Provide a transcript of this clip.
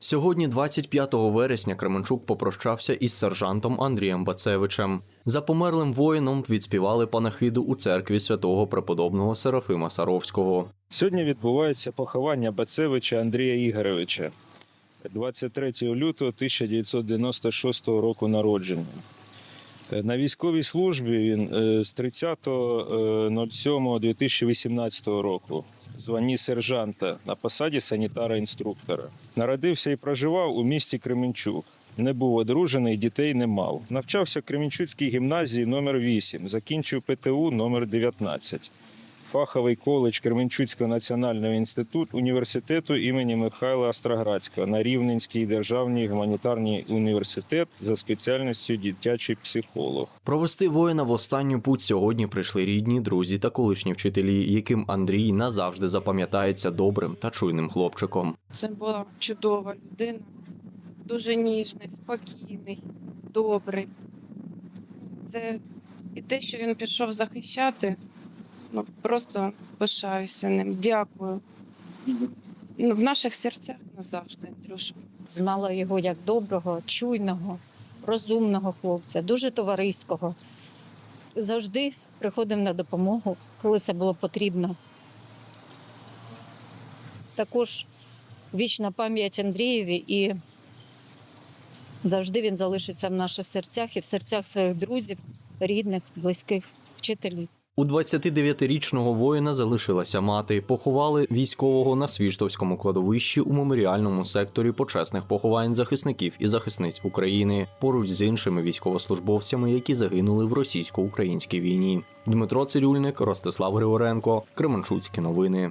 Сьогодні, 25 вересня, Кременчук попрощався із сержантом Андрієм Бацевичем. За померлим воїном відспівали панахиду у церкві святого преподобного Серафима Саровського. Сьогодні відбувається поховання Бацевича Андрія Ігоровича 23 лютого 1996 року народження. Е, На військовій службі він е, з 30.07.2018 року в званні сержанта на посаді санітара-інструктора. Народився і проживав у місті Кременчук. Не був одружений, дітей не мав. Навчався в Кременчуцькій гімназії номер 8 закінчив ПТУ номер 19 фаховий коледж Кременчуцького національного інституту університету імені Михайла Остроградського на Рівненський державний гуманітарний університет за спеціальністю дитячий психолог. Провести воїна в останню путь сьогодні прийшли рідні, друзі та колишні вчителі, яким Андрій назавжди запам'ятається добрим та чуйним хлопчиком. Це була чудова людина, дуже ніжний, спокійний, добрий. Це і те, що він пішов захищати, ну просто пишаюся ним. Дякую. Ну, В наших серцях назавжди, Андрюша. знала його як доброго, чуйного, розумного хлопця, дуже товариського. Завжди приходив на допомогу, коли це було потрібно. Також вічна пам'ять Андрієві і завжди він залишиться в наших серцях і в серцях своїх друзів, рідних, близьких, вчителів. У 29-річного воїна залишилася мати. Поховали військового на Свіштовському кладовищі у меморіальному секторі почесних поховань захисників і захисниць України поруч з іншими військовослужбовцями, які загинули в російсько-українській війні. Дмитро Цирюльник, Ростислав Григоренко, Кременчуцькі новини.